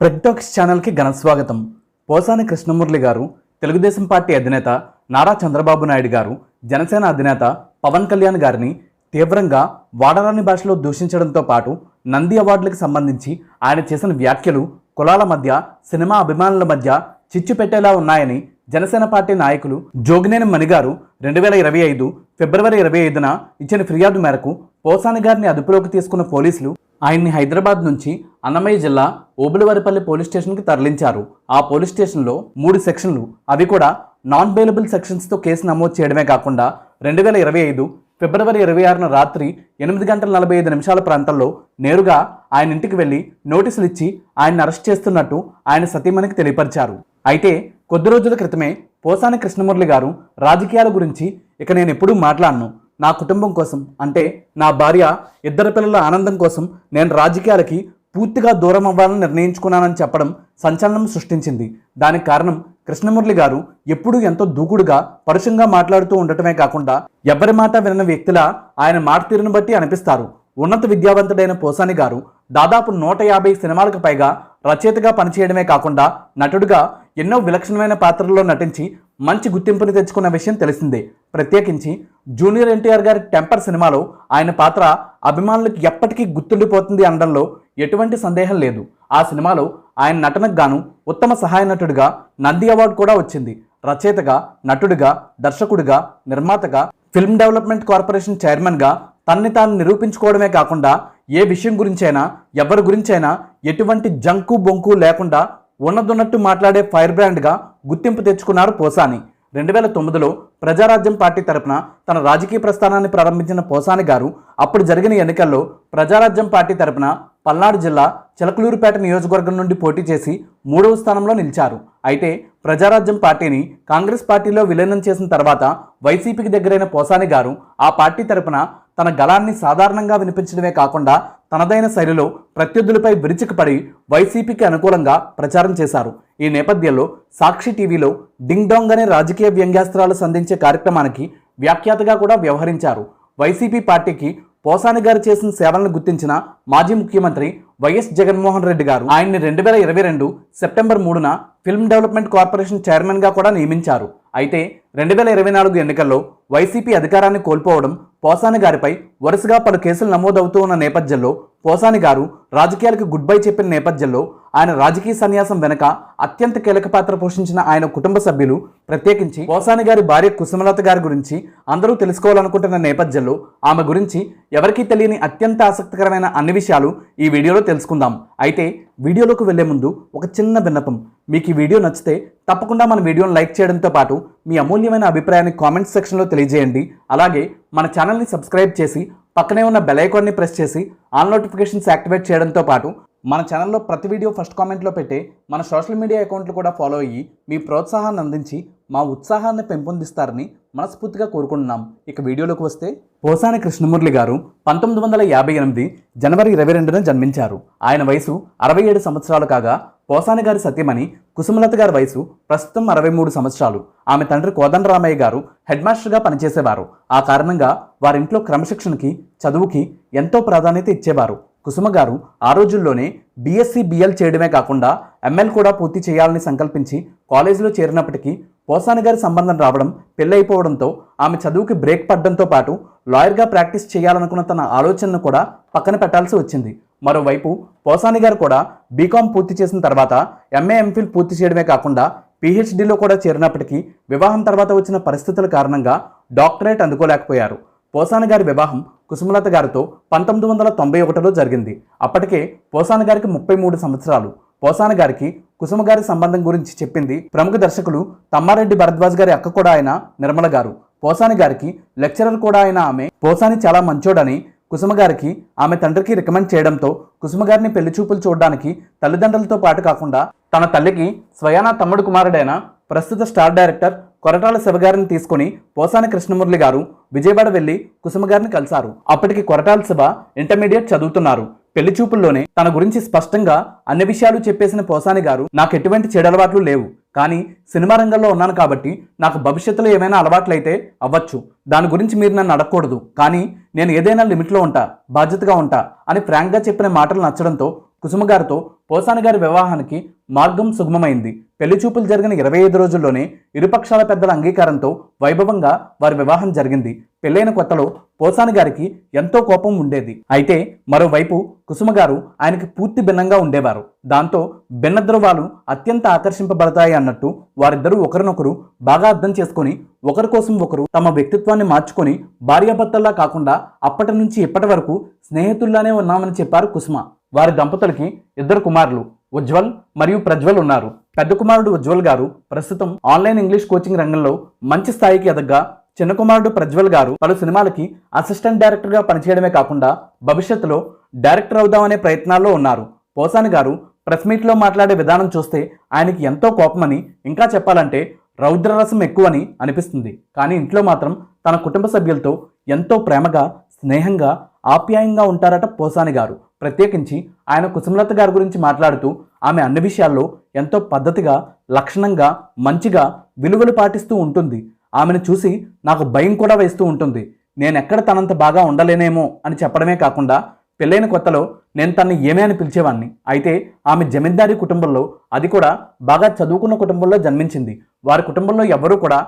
ప్రగ్టాక్స్ ఛానల్కి ఘన స్వాగతం. పోసాని కృష్ణమురళి గారు తెలుగుదేశం పార్టీ అధినేత నారా చంద్రబాబు నాయుడు గారు జనసేన అధినేత పవన్ కళ్యాణ్ గారిని తీవ్రంగా వాడరాని భాషలో దూషించడంతో పాటు నంది అవార్డులకు సంబంధించి ఆయన చేసిన వ్యాఖ్యలు కులాల మధ్య సినిమా అభిమానుల మధ్య చిచ్చు పెట్టేలా ఉన్నాయని జనసేన పార్టీ నాయకులు జోగినేని మణిగారు రెండు వేల ఇరవై ఐదు ఫిబ్రవరి ఇరవై ఐదున ఇచ్చిన ఫిర్యాదు మేరకు పోసాని గారిని అదుపులోకి తీసుకున్న పోలీసులు ఆయన్ని హైదరాబాద్ నుంచి అన్నమయ్య జిల్లా ఓబులవారిపల్లి పోలీస్ స్టేషన్కి తరలించారు. ఆ పోలీస్ స్టేషన్లో మూడు సెక్షన్లు. అవి కూడా నాన్ బెయిలబుల్ సెక్షన్స్తో కేసు నమోదు చేయడమే కాకుండా రెండు వేల ఇరవై ఐదు ఫిబ్రవరి ఇరవై ఆరున రాత్రి ఎనిమిది గంటల నలభై ఐదు నిమిషాల ప్రాంతంలో నేరుగా ఆయన ఇంటికి వెళ్ళి నోటీసులు ఇచ్చి ఆయన్ని అరెస్ట్ చేస్తున్నట్టు ఆయన సతీమణికి తెలియపరిచారు. అయితే కొద్ది రోజుల క్రితమే పోసాని కృష్ణమురళి గారు రాజకీయాల గురించి ఇక నేను ఎప్పుడూ మాట్లాడను. నా కుటుంబం కోసం అంటే నా భార్య ఇద్దరు పిల్లల ఆనందం కోసం నేను రాజకీయాలకి పూర్తిగా దూరం అవ్వాలని నిర్ణయించుకున్నానని చెప్పడం సంచలనం సృష్టించింది. దానికి కారణం కృష్ణమురళి గారు ఎప్పుడూ ఎంతో దూకుడుగా పరుషంగా మాట్లాడుతూ ఉండటమే కాకుండా ఎవరి మాట వినని వ్యక్తిలా ఆయన మాట తీరును బట్టి అనిపిస్తారు. ఉన్నత విద్యావంతుడైన పోసాని గారు దాదాపు నూట యాభై సినిమాలకు పైగా రచయితగా పనిచేయడమే కాకుండా నటుడుగా ఎన్నో విలక్షణమైన పాత్రల్లో నటించి మంచి గుర్తింపుని తెచ్చుకున్న విషయం తెలిసిందే. ప్రత్యేకించి జూనియర్ ఎన్టీఆర్ గారి టెంపర్ సినిమాలో ఆయన పాత్ర అభిమానులకు ఎప్పటికీ గుర్తుండిపోతుంది అనడంలో ఎటువంటి సందేహం లేదు. ఆ సినిమాలో ఆయన నటనకు గాను ఉత్తమ సహాయ నటుడిగా నంది అవార్డు కూడా వచ్చింది. రచయితగా నటుడిగా దర్శకుడిగా నిర్మాతగా ఫిల్మ్ డెవలప్మెంట్ కార్పొరేషన్ చైర్మన్గా తన్ని తాను నిరూపించుకోవడమే కాకుండా ఏ విషయం గురించైనా ఎవరి గురించైనా ఎటువంటి జంకు బొంకు లేకుండా ఉన్నదున్నట్టు మాట్లాడే ఫైర్ బ్రాండ్గా గుర్తింపు తెచ్చుకున్నారు పోసాని. రెండు వేల తొమ్మిదిలో ప్రజారాజ్యం పార్టీ తరపున తన రాజకీయ ప్రస్థానాన్ని ప్రారంభించిన పోసాని గారు అప్పుడు జరిగిన ఎన్నికల్లో ప్రజారాజ్యం పార్టీ తరపున పల్నాడు జిల్లా చిలకలూరుపేట నియోజకవర్గం నుండి పోటీ చేసి మూడవ స్థానంలో నిలిచారు. అయితే ప్రజారాజ్యం పార్టీని కాంగ్రెస్ పార్టీలో విలీనం చేసిన తర్వాత వైసీపీకి దగ్గరైన పోసాని గారు ఆ పార్టీ తరపున తన గళాన్ని సాధారణంగా వినిపించడమే కాకుండా తనదైన శైలిలో ప్రత్యర్థులపై విరుచుకుపడి వైసీపీకి అనుకూలంగా ప్రచారం చేశారు. ఈ నేపథ్యంలో సాక్షి టీవీలో డింగ్ డాంగ్ అనే రాజకీయ వ్యంగ్యాస్త్రాలు సంధించే కార్యక్రమానికి వ్యాఖ్యాతగా కూడా వ్యవహరించారు. వైసీపీ పార్టీకి పోసాని గారు చేసిన సేవలను గుర్తించిన మాజీ ముఖ్యమంత్రి వైఎస్ జగన్మోహన్ రెడ్డి గారు ఆయన్ని రెండు వేల ఇరవై రెండు సెప్టెంబర్ మూడున ఫిల్మ్ డెవలప్మెంట్ కార్పొరేషన్ చైర్మన్గా కూడా నియమించారు. అయితే రెండు వేల ఇరవై నాలుగు ఎన్నికల్లో వైసీపీ అధికారాన్ని కోల్పోవడం పోసాని గారిపై వరుసగా పలు కేసులు నమోదవుతూ ఉన్న నేపథ్యంలో పోసాని గారు రాజకీయాలకు గుడ్ బై చెప్పిన నేపథ్యంలో ఆయన రాజకీయ సన్యాసం వెనక అత్యంత కీలక పాత్ర పోషించిన ఆయన కుటుంబ సభ్యులు ప్రత్యేకించి పోసాని గారి భార్య కుసుమలత గారి గురించి అందరూ తెలుసుకోవాలనుకుంటున్న నేపథ్యంలో ఆమె గురించి ఎవరికీ తెలియని అత్యంత ఆసక్తికరమైన అన్ని విషయాలు ఈ వీడియోలో తెలుసుకుందాం. అయితే వీడియోలోకి వెళ్ళే ముందు ఒక చిన్న విన్నపం. మీకు ఈ వీడియో నచ్చితే తప్పకుండా మన వీడియోను లైక్ చేయడంతో పాటు మీ అమూల్యమైన అభిప్రాయాన్ని కామెంట్ సెక్షన్లో తెలియజేయండి. అలాగే మన ఛానల్ని సబ్స్క్రైబ్ చేసి పక్కనే ఉన్న బెల్ ఐకాన్ని ప్రెస్ చేసి ఆల్ నోటిఫికేషన్స్ యాక్టివేట్ చేయడంతో పాటు మన ఛానల్లో ప్రతి వీడియో ఫస్ట్ కామెంట్లో పెట్టే మన సోషల్ మీడియా అకౌంట్లు కూడా ఫాలో అయ్యి మీ ప్రోత్సాహాన్ని అందించి మా ఉత్సాహాన్ని పెంపొందిస్తారని మనస్ఫూర్తిగా కోరుకుంటున్నాం. ఇక వీడియోలోకి వస్తే పోసాని కృష్ణమురళి గారు పంతొమ్మిది వందల యాభై ఎనిమిది జనవరి ఇరవై రెండున జన్మించారు. ఆయన వయసు అరవై ఏడు సంవత్సరాలు కాగా పోసాని గారి సత్యమణి కుసుమలత గారి వయసు ప్రస్తుతం అరవై మూడు సంవత్సరాలు. ఆమె తండ్రి కోదండరామయ్య గారు హెడ్ మాస్టర్గా పనిచేసేవారు. ఆ కారణంగా వారింట్లో క్రమశిక్షణకి చదువుకి ఎంతో ప్రాధాన్యత ఇచ్చేవారు. కుసుమ గారు ఆ రోజుల్లోనే బీఎస్సీ బిఎల్ చేయడమే కాకుండా ఎంఎల్ కూడా పూర్తి చేయాలని సంకల్పించి కాలేజీలో చేరినప్పటికీ పోసాని గారి సంబంధం రావడం పెళ్ళైపోవడంతో ఆమె చదువుకి బ్రేక్ పడడంతో పాటు లాయర్గా ప్రాక్టీస్ చేయాలనుకున్న తన ఆలోచనను కూడా పక్కన పెట్టాల్సి వచ్చింది. మరోవైపు పోసాని గారు కూడా బీకాం పూర్తి చేసిన తర్వాత ఎంఏ ఎంఫిల్ పూర్తి చేయడమే కాకుండా పీహెచ్డీలో కూడా చేరినప్పటికీ వివాహం తర్వాత వచ్చిన పరిస్థితుల కారణంగా డాక్టరేట్ అందుకోలేకపోయారు. పోసాని గారి వివాహం కుసుమలత గారితో పంతొమ్మిది వందల తొంభై ఒకటిలో జరిగింది. అప్పటికే పోసాని గారికి ముప్పై మూడు సంవత్సరాలు. పోసాని గారికి కుసుమ గారి సంబంధం గురించి చెప్పింది ప్రముఖ దర్శకులు తమ్మారెడ్డి భరద్వాజ్ గారి అక్క కూడా ఆయన నిర్మల గారు. పోసాని గారికి లెక్చరర్ కూడా అయిన ఆమె. పోసాని చాలా మంచోడని కుసుమ గారికి ఆమె తండ్రికి రికమెండ్ చేయడంతో కుసుమ గారిని పెళ్ళి చూపులు చూడడానికి తల్లిదండ్రులతో పాటు కాకుండా తన తల్లికి స్వయానా తమ్ముడు కుమారుడైన ప్రస్తుత స్టార్ డైరెక్టర్ కొరటాల శివగారిని తీసుకుని పోసాని కృష్ణమురళి గారు విజయవాడ వెళ్ళి కుసుమ గారిని కలిశారు. అప్పటికి కొరటాల శివ ఇంటర్మీడియట్ చదువుతున్నారు. పెళ్ళి చూపుల్లోనే తన గురించి స్పష్టంగా అన్ని విషయాలు చెప్పేసిన పోసాని గారు నాకు ఎటువంటి చెడలవాట్లు లేవు కానీ సినిమా రంగంలో ఉన్నాను కాబట్టి నాకు భవిష్యత్తులో ఏమైనా అలవాట్లయితే అవ్వచ్చు. దాని గురించి మీరు నన్ను అడగకూడదు కానీ నేను ఏదైనా లిమిట్లో ఉంటా బాధ్యతగా ఉంటా అని ఫ్రాంక్గా చెప్పిన మాటలు నచ్చడంతో కుసుమ గారితో పోసాని గారి వివాహానికి మార్గం సుగమమైంది. పెళ్ళి చూపులు జరిగిన ఇరవై ఐదు రోజుల్లోనే ఇరుపక్షాల పెద్దల అంగీకారంతో వైభవంగా వారి వివాహం జరిగింది. పెళ్ళైన కొత్తలో పోసాని గారికి ఎంతో కోపం ఉండేది. అయితే మరోవైపు కుసుమ గారు ఆయనకి పూర్తి భిన్నంగా ఉండేవారు. దాంతో భిన్న ధృవాలు అత్యంత ఆకర్షింపబడతాయి అన్నట్టు వారిద్దరూ ఒకరినొకరు బాగా అర్థం చేసుకొని ఒకరి కోసం ఒకరు తమ వ్యక్తిత్వాన్ని మార్చుకొని భార్యాభర్తల్లా కాకుండా అప్పటి నుంచి ఇప్పటి వరకు స్నేహితుల్లానే ఉన్నామని చెప్పారు కుసుమ. వారి దంపతులకి ఇద్దరు కుమారులు ఉజ్వల్ మరియు ప్రజ్వల్ ఉన్నారు. పెద్ద కుమారుడు ఉజ్వల్ గారు ప్రస్తుతం ఆన్లైన్ ఇంగ్లీష్ కోచింగ్ రంగంలో మంచి స్థాయికి ఎదగ్గా చిన్న కుమారుడు ప్రజ్వల్ గారు పలు సినిమాలకి అసిస్టెంట్ డైరెక్టర్గా పనిచేయడమే కాకుండా భవిష్యత్తులో డైరెక్టర్ అవుదామనే ప్రయత్నాల్లో ఉన్నారు. పోసాని గారు ప్రెస్ మీట్లో మాట్లాడే విధానం చూస్తే ఆయనకి ఎంతో కోపమని ఇంకా చెప్పాలంటే రౌద్రరసం ఎక్కువని అనిపిస్తుంది. కానీ ఇంట్లో మాత్రం తన కుటుంబ సభ్యులతో ఎంతో ప్రేమగా స్నేహంగా ఆప్యాయంగా ఉంటారట పోసాని గారు. ప్రత్యేకించి ఆయన కుసుమలత గారి గురించి మాట్లాడుతూ ఆమె అన్ని విషయాల్లో ఎంతో పద్ధతిగా లక్షణంగా మంచిగా విలువలు పాటిస్తూ ఉంటుంది. ఆమెను చూసి నాకు భయం కూడా వేస్తూ ఉంటుంది. నేనెక్కడ తనంత బాగా ఉండలేనేమో అని చెప్పడమే కాకుండా పెళ్ళైన కొత్తలో నేను తన్ని ఏమే అని పిలిచేవాడిని అయితే ఆమె జమీందారీ కుటుంబంలో అది కూడా బాగా చదువుకున్న కుటుంబంలో జన్మించింది. వారి కుటుంబంలో ఎవ్వరూ కూడా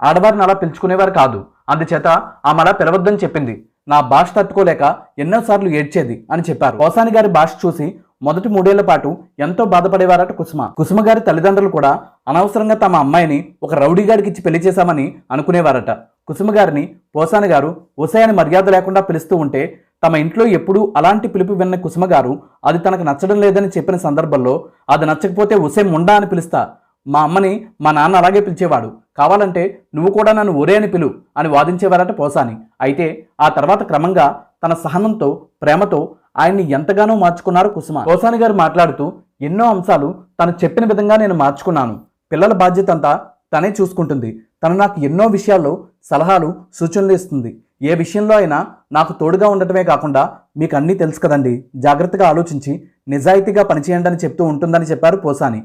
ఆడవారిని అలా పిలుచుకునేవారు కాదు. అందుచేత ఆమె అలా పిలవద్దని చెప్పింది. నా భాష తట్టుకోలేక ఎన్నోసార్లు ఏడ్చేది అని చెప్పారు. కోసాని గారి భాష చూసి మొదటి మూడేళ్ళ పాటు ఎంతో బాధపడేవారట కుసుమ. కుసుమ గారి తల్లిదండ్రులు కూడా అనవసరంగా తమ అమ్మాయిని ఒక రౌడీ గారికి ఇచ్చి పెళ్ళి చేశామని అనుకునేవారట. కుసుమ గారిని పోసాని గారు ఉసయాని మర్యాద లేకుండా పిలుస్తూ ఉంటే తమ ఇంట్లో ఎప్పుడూ అలాంటి పిలుపు విన్న కుసుమ గారు అది తనకు నచ్చడం లేదని చెప్పిన సందర్భంలో అది నచ్చకపోతే ఉసే ముండా అని పిలుస్తా. మా అమ్మని మా నాన్న అలాగే పిలిచేవాడు. కావాలంటే నువ్వు కూడా నన్ను ఒరే అని పిలు అని వాదించేవారట పోసాని. అయితే ఆ తర్వాత క్రమంగా తన సహనంతో ప్రేమతో ఆయన్ని ఎంతగానో మార్చుకున్నారు కుసుమ. గోసాని గారు మాట్లాడుతూ ఎన్నో అంశాలు తను చెప్పిన విధంగా నేను మార్చుకున్నాను. పిల్లల బాధ్యత అంతా తనే చూసుకుంటుంది. తను నాకు ఎన్నో విషయాల్లో సలహాలు సూచనలు ఇస్తుంది. ఏ విషయంలో అయినా నాకు తోడుగా ఉండటమే కాకుండా మీకు అన్నీ తెలుసు కదండి. జాగ్రత్తగా ఆలోచించి నిజాయితీగా పనిచేయండి అని చెప్తూ ఉంటుందని చెప్పారు పోసాని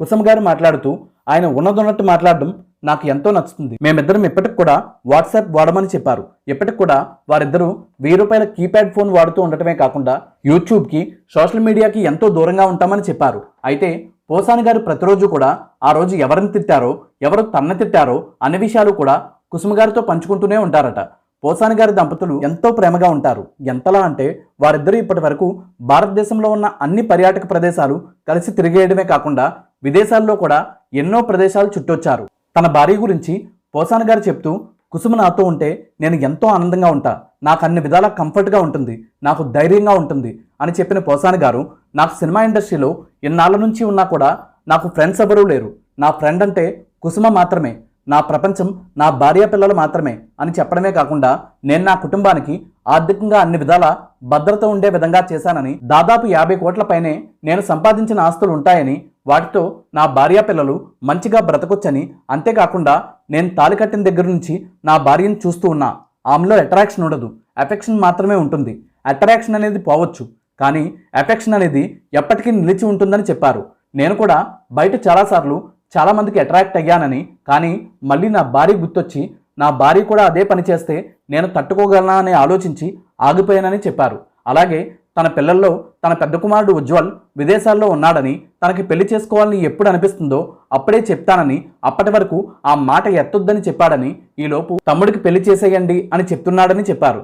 కుసుమ గారు మాట్లాడుతూ ఆయన ఉన్నదొన్నట్టు మాట్లాడడం నాకు ఎంతో నచ్చుతుంది. మేమిద్దరం ఇప్పటికి కూడా వాట్సాప్ వాడమని చెప్పారు. ఇప్పటికి కూడా వారిద్దరూ వెయ్యి రూపాయల కీప్యాడ్ ఫోన్ వాడుతూ ఉండటమే కాకుండా యూట్యూబ్కి సోషల్ మీడియాకి ఎంతో దూరంగా ఉంటామని చెప్పారు. అయితే పోసాని గారు ప్రతిరోజు కూడా ఆ రోజు ఎవరిని తిట్టారో ఎవరు తన్న తిట్టారో అనే విషయాలు కూడా కుసుమ గారితో పంచుకుంటూనే ఉంటారట. పోసాని గారి దంపతులు ఎంతో ప్రేమగా ఉంటారు. ఎంతలా అంటే వారిద్దరూ ఇప్పటి వరకు భారతదేశంలో ఉన్న అన్ని పర్యాటక ప్రదేశాలు కలిసి తిరిగేయడమే కాకుండా విదేశాల్లో కూడా ఎన్నో ప్రదేశాలు చుట్టొచ్చారు. తన భార్య గురించి పోసాని గారు చెప్తూ కుసుమ నాతో ఉంటే నేను ఎంతో ఆనందంగా ఉంటా. నాకు అన్ని విధాలా కంఫర్ట్గా ఉంటుంది. నాకు ధైర్యంగా ఉంటుంది. అని చెప్పిన పోసాని గారు నాకు సినిమా ఇండస్ట్రీలో ఎన్నాళ్ళ నుంచి ఉన్నా కూడా నాకు ఫ్రెండ్స్ ఎవరూ లేరు. నా ఫ్రెండ్ అంటే కుసుమ మాత్రమే. నా ప్రపంచం నా భార్య పిల్లలు మాత్రమే. అని చెప్పడమే కాకుండా నేను నా కుటుంబానికి ఆర్థికంగా అన్ని విధాల భద్రత ఉండే విధంగా చేశానని దాదాపు యాభై కోట్ల పైనే నేను సంపాదించిన ఆస్తులు ఉంటాయని వాటితో నా భార్య పిల్లలు మంచిగా బ్రతకొచ్చని అంతేకాకుండా నేను తాలి కట్టిన దగ్గర నుంచి నా భార్యను చూస్తూ ఉన్నా ఆమెలో అట్రాక్షన్ ఉండదు. అఫెక్షన్ మాత్రమే ఉంటుంది. అట్రాక్షన్ అనేది పోవచ్చు. కానీ అఫెక్షన్ అనేది ఎప్పటికీ నిలిచి ఉంటుందని చెప్పారు. నేను కూడా బయట చాలాసార్లు చాలామందికి అట్రాక్ట్ అయ్యానని కానీ మళ్ళీ నా భార్య గుర్తొచ్చి నా భార్య కూడా అదే పని చేస్తే నేను తట్టుకోగలనా అని ఆలోచించి ఆగిపోయానని చెప్పారు. అలాగే తన పిల్లల్లో తన పెద్ద కుమారుడు ఉజ్వల్ విదేశాల్లో ఉన్నాడని తనకి పెళ్ళి చేసుకోవాలని ఎప్పుడు అనిపిస్తుందో అప్పుడే చెప్తానని అప్పటి వరకు ఆ మాట ఎత్తొద్దని చెప్పాడని ఈలోపు తమ్ముడికి పెళ్ళి చేసేయండి అని చెప్తున్నాడని చెప్పారు.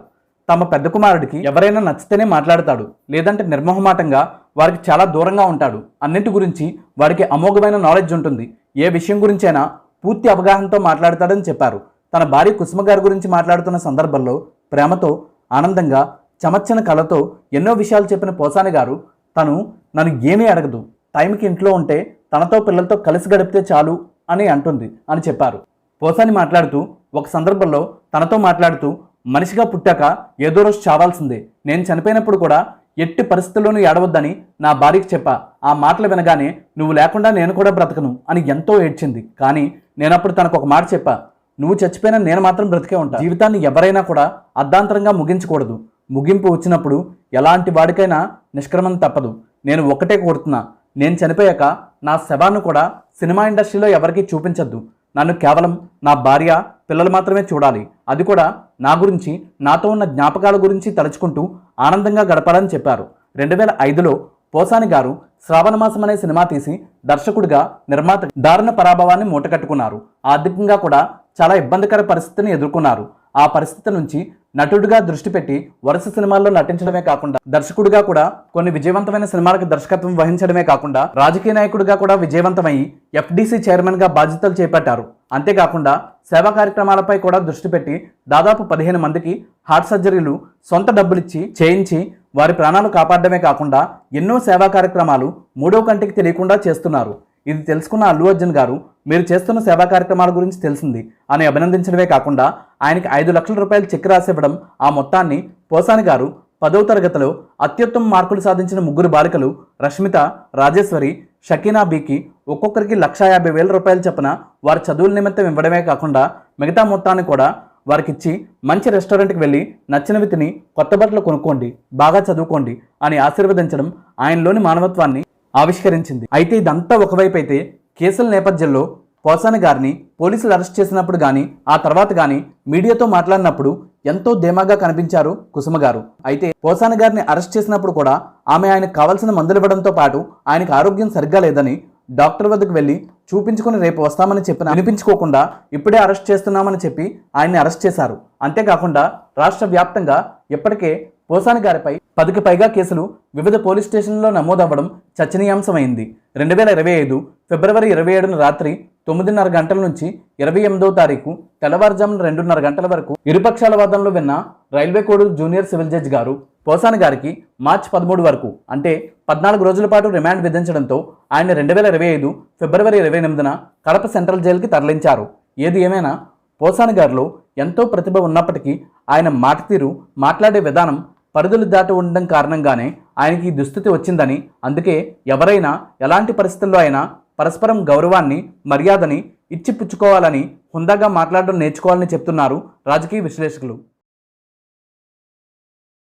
తమ పెద్ద కుమారుడికి ఎవరైనా నచ్చితేనే మాట్లాడతాడు లేదంటే నిర్మోహమాటంగా వారికి చాలా దూరంగా ఉంటాడు. అన్నింటి గురించి వారికి అమోఘమైన నాలెడ్జ్ ఉంటుంది. ఏ విషయం గురించైనా పూర్తి అవగాహనతో మాట్లాడతాడని చెప్పారు. తన భార్య కుసుమ గారి గురించి మాట్లాడుతున్న సందర్భంలో ప్రేమతో ఆనందంగా చమచ్చన కళతో ఎన్నో విషయాలు చెప్పిన పోసాని గారు తను నన్ను ఏమీ అడగదు. టైంకి ఇంట్లో ఉంటే తనతో పిల్లలతో కలిసి గడిపితే చాలు అని అంటుంది అని చెప్పారు. పోసాని మాట్లాడుతూ ఒక సందర్భంలో తనతో మాట్లాడుతూ మనిషిగా పుట్టాక ఏదో రోజు చావాల్సిందే. నేను చనిపోయినప్పుడు కూడా ఎట్టి పరిస్థితుల్లోనూ ఏడవద్దని నా భార్యకి చెప్పా. ఆ మాటలు వినగానే నువ్వు లేకుండా నేను కూడా బ్రతకను అని ఎంతో ఏడ్చింది. కానీ నేనప్పుడు తనకు ఒక మాట చెప్పా. నువ్వు చచ్చిపోయినా నేను మాత్రం బ్రతికే ఉంటా. జీవితాన్ని ఎవరైనా కూడా అర్ధాంతరంగా ముగించకూడదు. ముగింపు వచ్చినప్పుడు ఎలాంటి వాడికైనా నిష్క్రమం తప్పదు. నేను ఒకటే కోరుతున్నా నేను చనిపోయాక నా శవాన్ని కూడా సినిమా ఇండస్ట్రీలో ఎవరికీ చూపించద్దు. నన్ను కేవలం నా భార్య పిల్లలు మాత్రమే చూడాలి. అది కూడా నా గురించి నాతో ఉన్న జ్ఞాపకాల గురించి తలుచుకుంటూ ఆనందంగా గడపాలని చెప్పారు. రెండు వేల ఐదులో పోసాని గారు శ్రావణమాసం అనే సినిమా తీసి దర్శకుడిగా నిర్మాత దారుణ పరాభవాన్ని మూటకట్టుకున్నారు. ఆర్థికంగా కూడా చాలా ఇబ్బందికర పరిస్థితిని ఎదుర్కొన్నారు. ఆ పరిస్థితి నుంచి నటుడిగా దృష్టి పెట్టి వరుస సినిమాల్లో నటించడమే కాకుండా దర్శకుడిగా కూడా కొన్ని విజయవంతమైన సినిమాలకు దర్శకత్వం వహించడమే కాకుండా రాజకీయ నాయకుడిగా కూడా విజయవంతమై ఎఫ్డీసీ చైర్మన్గా బాధ్యతలు చేపట్టారు. అంతేకాకుండా సేవా కార్యక్రమాలపై కూడా దృష్టి పెట్టి దాదాపు పదిహేను మందికి హార్ట్ సర్జరీలు సొంత డబ్బులిచ్చి చేయించి వారి ప్రాణాలు కాపాడడమే కాకుండా ఎన్నో సేవా కార్యక్రమాలు మూడో కంటికి తెలియకుండా చేస్తున్నారు. ఇది తెలుసుకున్న అల్లు అర్జున్ గారు మీరు చేస్తున్న సేవా కార్యక్రమాల గురించి తెలిసింది అని అభినందించడమే కాకుండా ఆయనకి ఐదు లక్షల రూపాయలు చెక్ రాసివ్వడం ఆ మొత్తాన్ని పోసాని గారు పదవ తరగతిలో అత్యుత్తమ మార్కులు సాధించిన ముగ్గురు బాలికలు రష్మిత రాజేశ్వరి షకీనా బీకి ఒక్కొక్కరికి లక్ష యాభై వేల రూపాయలు చొప్పున వారి చదువుల నిమిత్తం ఇవ్వడమే కాకుండా మిగతా మొత్తాన్ని కూడా వారికిచ్చి మంచి రెస్టారెంట్కి వెళ్ళి నచ్చినవి తిని కొత్త బట్టలు కొనుక్కోండి బాగా చదువుకోండి అని ఆశీర్వదించడం ఆయనలోని మానవత్వాన్ని ఆవిష్కరించింది. అయితే ఇదంతా ఒకవైపు అయితే కేసుల నేపథ్యంలో పోసాని గారిని పోలీసులు అరెస్ట్ చేసినప్పుడు కానీ ఆ తర్వాత కానీ మీడియాతో మాట్లాడినప్పుడు ఎంతో ధీమాగా కనిపించారు కుసుమ గారు. అయితే పోసాని గారిని అరెస్ట్ చేసినప్పుడు కూడా ఆమె ఆయనకు కావాల్సిన మందులు ఇవ్వడంతో పాటు ఆయనకు ఆరోగ్యం సరిగ్గా లేదని డాక్టర్ వద్దకు వెళ్ళి చూపించుకుని రేపు వస్తామని చెప్పిన వినిపించుకోకుండా ఇప్పుడే అరెస్ట్ చేస్తున్నామని చెప్పి ఆయన్ని అరెస్ట్ చేశారు. అంతేకాకుండా రాష్ట్ర వ్యాప్తంగా ఇప్పటికే పోసాని గారిపై పదికి పైగా కేసులు వివిధ పోలీస్ స్టేషన్లలో నమోదవ్వడం చర్చనీయాంశమైంది. రెండు వేల ఇరవై ఐదు ఫిబ్రవరి ఇరవై ఏడున రాత్రి తొమ్మిదిన్నర గంటల నుంచి ఇరవై ఎనిమిదవ తారీఖు తెల్లవారుజామున రెండున్నర గంటల వరకు ఇరుపక్షాల వాదనలు విన్న రైల్వే కోడ్ జూనియర్ సివిల్ జడ్జి గారు పోసాని గారికి మార్చి పదమూడు వరకు అంటే పద్నాలుగు రోజుల పాటు రిమాండ్ విధించడంతో ఆయన రెండు వేల ఇరవై ఐదు ఫిబ్రవరి ఇరవై ఎనిమిదిన కడప సెంట్రల్ జైలుకి తరలించారు. ఏది ఏమైనా పోసాని గారిలో ఎంతో ప్రతిభ ఉన్నప్పటికీ ఆయన మాట తీరు మాట్లాడే విధానం పరిధులు దాటి ఉండడం కారణంగానే ఆయనకి దుస్థితి వచ్చిందని అందుకే ఎవరైనా ఎలాంటి పరిస్థితుల్లో అయినా పరస్పరం గౌరవాన్ని మర్యాదని ఇచ్చిపుచ్చుకోవాలని హుందాగా మాట్లాడడం నేర్చుకోవాలని చెప్తున్నారు రాజకీయ విశ్లేషకులు.